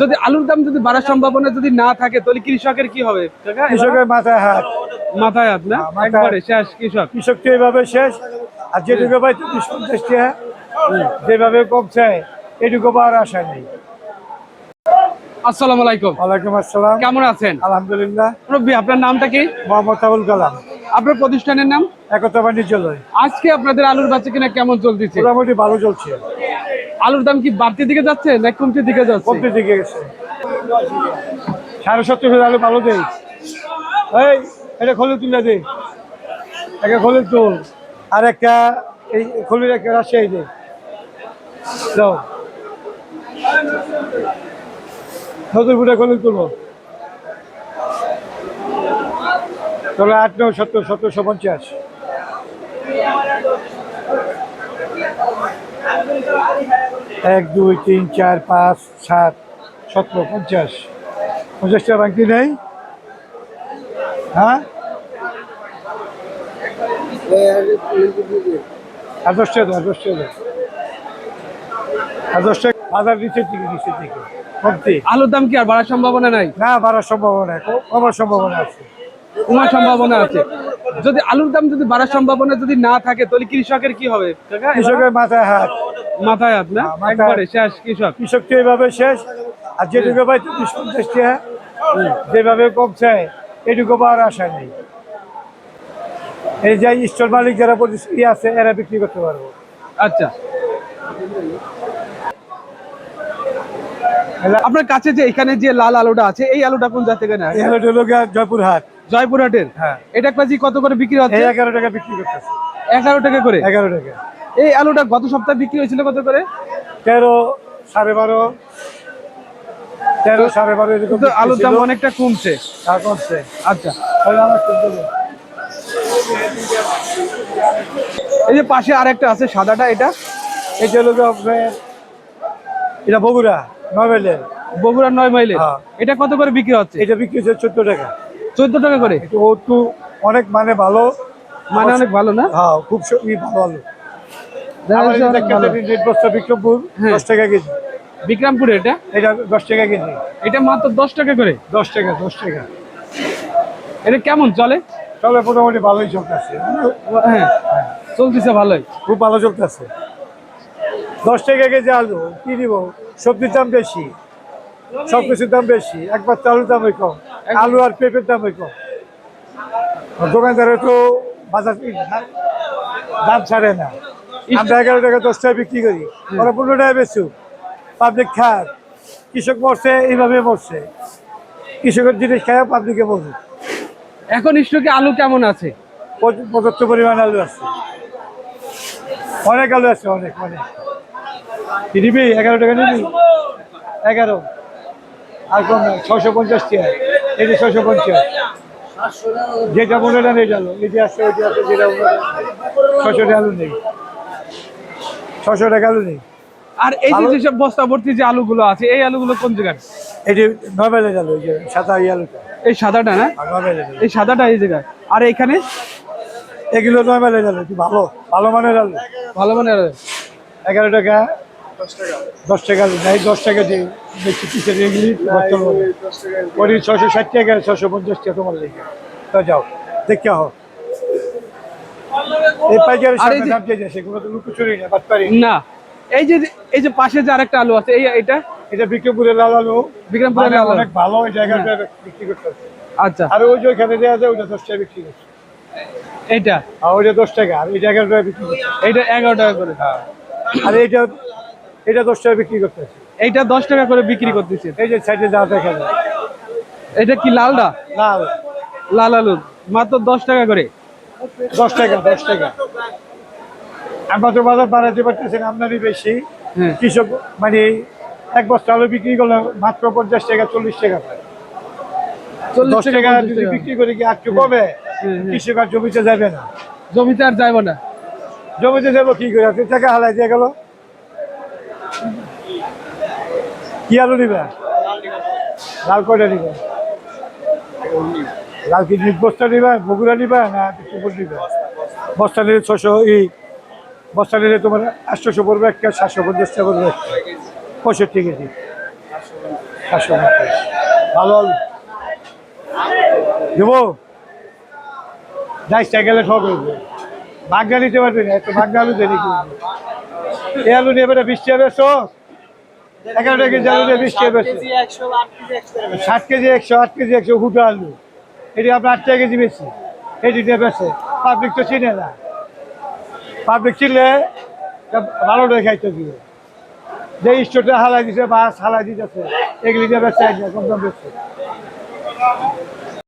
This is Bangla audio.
যদি আলুর দাম যদি বাড়ার সম্ভাবনা যদি না থাকে তাহলে কৃষকের কি হবে? কৃষকের মাথায় হাত। মাথায় হাত না? হ্যাঁ, একবারে শেষ কৃষক। কৃষক তো এইভাবে শেষ। আর যেটুকু পাই চব্বিশ পঞ্চাশ টাকা যেভাবে কমছে এটুকু পাওয়ার আশা নেই। আসসালামু আলাইকুম। ওয়ালাইকুম আসসালাম। কেমন আছেন? আলহামদুলিল্লাহ। রব্বি আপনার নামটা কি? মোহাম্মদ আবুল কালাম। আপনার প্রতিষ্ঠানের নাম? একতা বাণিজ্যালয়। আজকে আপনাদের আলুর বাচ্চা কিনা কেমন চলতেছে? মোটামুটি ভালো চলছে। আলুর দাম কি বাড়তির দিকে যাচ্ছে না কমতির দিকে যাচ্ছে? কমতে দিকে গেছে। সাড়ে সত্তর হাজার আলু ভালো দেই। এই, এটা খোলে তুলে দে। একটা খোলে তুল। আর একটা, এই খোলের একটা রাজশাহী দে দাও। নতুন ফুটে খোলে তুলো তাহলে আট, নয়, সত্তর সত্তরশো পঞ্চাশ। এক দুই তিন চার পাঁচ সাত সতেরো পঞ্চাশ। পঞ্চাশটা বাকি নেই? হ্যাঁ? আর দশটা দাও আর দশটা দাও। আর দশটা বাজার নিচের দিকে নিচের দিকে আলুর দাম কি আর বাড়ার সম্ভাবনা নাই? না বাড়ার সম্ভাবনা কমার সম্ভাবনা আছে। কমার সম্ভাবনা আছে। যদি আলুর দাম যদি বাড়ার সম্ভাবনা যদি না থাকে তাহলে কৃষকের কি হবে? কৃষকের মাথায় হাত। মাথায় হাত না? হ্যাঁ, একবারে শেষ কৃষক। কৃষক তো এইভাবে শেষ। আর যেটুকু পাই চব্বিশ পঞ্চাশ টাকা যেভাবে কমছে এটুকু পাওয়ার আশা নেই। এই যে স্টোর মালিক যারা ইয়ে আছে এরা বিক্রি করতে পারব। আচ্ছা। আপনার কাছে যে এখানে যে লাল আলুটা আছে এই আলুটা কোন জাত থেকে এই হলো হলো জয়পুরহাট। জয়পুরহাটের হ্যাঁ। এটা কেজি কত করে বিক্রি হচ্ছে? এগারো টাকা বিক্রি করতেছে। এগারো টাকা করে? এগারো টাকা। এই আলুটা গত সপ্তাহে বিক্রি হয়েছিল কত করে? তেরো সাড়ে বারো। তেরো সাড়ে বারো এরকম আলুর দাম অনেকটা কমছে। আর কমছে। আচ্ছা। তাহলে আমার কিনতে এই যে পাশে আরেকটা আছে সাদাটা এটা? এটা হলো আপনার এটা বগুড়া নভেলের বগুড়া নয় মাইলে হ্যাঁ। এটা কত করে বিক্রি হচ্ছে? এটা বিক্রি হচ্ছে চোদ্দ টাকা। চোদ্দ টাকা করে? ও একটু অনেক মানে ভালো। মানে অনেক ভালো না? হ্যাঁ খুব ভালো বিক্রমপুর হ্যাঁ। দশ টাকা কেজি। বিক্রমপুরে এটা? এটা দশ টাকা কেজি। এটা মাত্র দশ টাকা করে? দশ টাকা দশ টাকা। এটা কেমন চলে? চলে মোটামুটি ভালোই চলতেছে। হ্যাঁ চলতেছে ভালোই। খুব ভালো চলতেছে। দশ টাকা কেজি আলু কি দিব? সবজির দাম বেশি। সব কিছুর দাম বেশি। একবার চালুর দাম ওই কম আলু আর পেঁপের দাম ওই কম। আর দোকানদারে তো বাজার দাম ছাড়ে না। আমরা এগারো টাকা দশ টাকা বিক্রি করি। ওরা পনেরো টাকা বেচু। পাবলিক খাক কৃষক মরছে এইভাবে মরছে। কৃষকের জিনিস খায় পাবলিকে মরছে এখন স্টকে আলু কেমন আছে? পর্য- পর্যাপ্ত পরিমাণ আলু আছে। অনেক আলু আছে অনেক অনেক। নিবি এগারো টাকা নিবি? এগারো। আর কম না ছশো পঞ্চাশ টাকা এটি ছশো পঞ্চাশ যেটা মনে নেন এটা আলু এটি আছে ওইটি আছে যেটা ছশো টাকা আলু নেই। ছশো টাকা আলু নেই। আর এই যে আলু- যেসব বস্তা ভর্তি যে আলুগুলো আছে এই আলুগুলো কোন জায়গায় এটি আলু এই যে সাদা এই আলুটা। এই সাদাটা না? এই সাদাটা এই জায়গায়। আর এখানে এগুলো নর্মালের আলু ভালো ভালো মানের আলু। ভালো মানে এগারো টাকা দশ টাকা নাই দশ টাকা দিয়ে বেশি পিছিয়ে দিয়ে গেলি ওটি ছশো ষাট টাকা ছশো পঞ্চাশ টাকা তোমার লেগে। তো যাও দেখতে হো এই পাইকারের সামনে দাম চেয়ে সেগুলো তো লুকোচুরি না বাদ না এই যে এই যে পাশে যে আরেকটা আলু আছে এই এটা এটা বিক্রমপুরের লাল আলু। বিক্রমপুরের লাল অনেক ভালো ওই জায়গাটা বিক্রি করতে আচ্ছা। আর ওই যে ওইখানে দেওয়া যায় ওইটা দশ টাকা বিক্রি করছে আর ওইটা দশ টাকা আর এই টাকা বিক্রি করছে এইটা এগারো টাকা করে। আর এইটা এটা দশ টাকা বিক্রি করতেছে এইটা দশ টাকা করে বিক্রি করতেছে। এই যে সাইডে যা দেখা যায়। এটা কি লালটা লাল। লাল আলু। মাত্র দশ টাকা করে। দশ টাকা দশ টাকা। আমরা তো বাজার বাড়াতে পারতেছি না আমদানি বেশি। হ্যাঁ। কৃষক মানে এক বস্তা আলু বিক্রি করলে মাত্র পঞ্চাশ টাকা চল্লিশ টাকা পায় দশ টাকা বিক্রি করে কি একটু কমে? হুম, হুম। কৃষক আর জমিতে যাবে না। জমিতে আর যাইব না। জমিতে যাব কি করে? টাকা হালাই দিয়ে গেল? কি আলু নিবে? লাল কয়টা নিবে? লাল কি বস্তা নিবে, বগুড়া নিবে, না কুকুর নিবে? বস্তা নিলে ছশো ই, বস্তা নিলে তোমার আটশোশো পড়বে একটা, সাতশো পঞ্চাশ টাকা পড়বে পঁয়ষট্টি কেজি। পঞ্চাশ। ভালো দেবো? যাইসটা গেলে সব হইবে বাগদা নিতে পারবি না একটু বাগদা আলু করবি। এই আলু নিয়ে বেটা বিশ টাকা বেশো এগারোটা কেজি আলু নিয়ে বিশ টাকা বেশো ষাট কেজি একশো, আট কেজি একশো হুটো আলু। এটি আপনার আট টাকা কেজি বেশি এটি দিয়ে বেছে পাবলিক তো চিনে না। পাবলিক চিনলে ভালো করে খাইতে দিবে যে স্টোরটা হালাই দিছে, বাস হালাই দিতেছে, এগুলি দিয়ে বেছে কম দাম বেশি